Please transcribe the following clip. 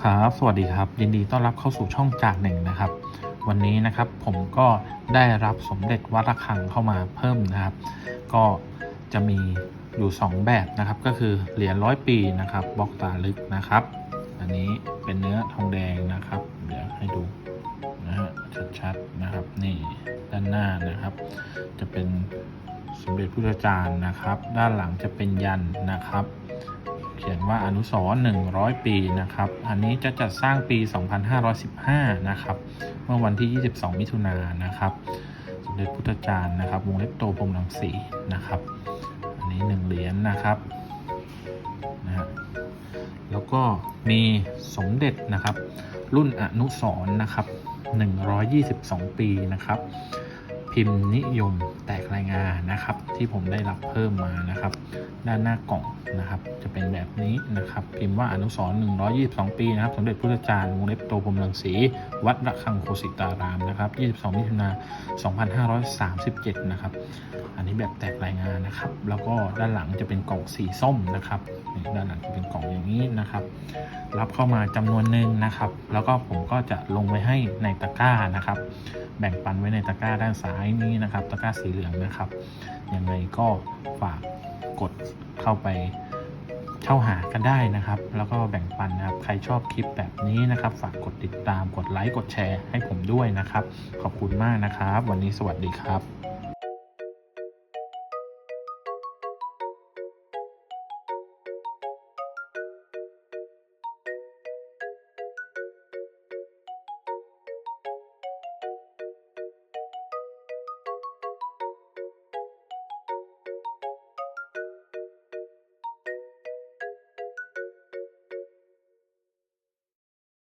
ครับสวัสดีครับ ยินดีต้อนรับเข้าสู่ช่องจากหนึ่งนะครับ วันนี้นะครับผมก็ได้รับสมเด็จวัดระฆังเข้ามาเพิ่มนะครับ ก็จะมีอยู่ 2 แบบนะครับ ก็คือเหรียญร้อยปีนะครับบล็อกตาลึกนะครับ อันนี้เป็นเนื้อทองแดงนะครับ เดี๋ยวให้ดูนะฮะชัดๆนะครับนี่ด้านหน้านะครับ จะเป็นสมเด็จพุทธจารย์นะครับ ด้านหลังจะเป็นยันนะครับ ขียนว่าอนุสรณ์100 ปีนะครับ อันนี้จะจัดสร้างปี 2515 นะครับ เมื่อวันที่ 22 มิถุนายนนะครับ สมเด็จพุทธจารย์นะครับ วงเล็บโตพรมรังสีนะครับ อันนี้ 1 เหรียญนะครับนะฮะแล้วก็มีสมเด็จนะครับ รุ่นอนุสรณ์นะครับ 122 ปีนะครับ พิมพ์นิยมแตกรายงานนะครับ ที่ผมได้รับเพิ่มมานะครับ ด้านหน้ากล่องนะครับ จะเป็นแบบนี้นะครับ พิมพ์ว่าอนุสรณ์122 ปีนะครับสมเด็จพุทธจารย์วงเล็บโตพรมรังสี วัดระฆังโคสิตารามนะครับ 22 มิถุนา2537 นะครับ อันนี้แบบแตกรายงานนะครับ แล้วก็ด้านหลังจะเป็นกล่องสีส้มนะครับด้านหลังจะเป็นกล่องอย่างนี้นะครับ รับเข้ามาจำนวนหนึ่งนะครับ แล้วก็ผมก็จะลงไว้ให้ในตะกร้านะครับ แบ่งปันไว้ในตะกร้าด้านซ้ายายนี้นะครับตะกร้าสีเหลืองนะครับยังไงก็ฝากกดเข้าไปเช่าหากันได้นะครับ แล้วก็แบ่งปันนะครับ ใครชอบคลิปแบบนี้นะครับ ฝากกดติดตามกดไลค์กดแชร์ให้ผมด้วยนะครับ ขอบคุณมากนะครับ วันนี้สวัสดีครับ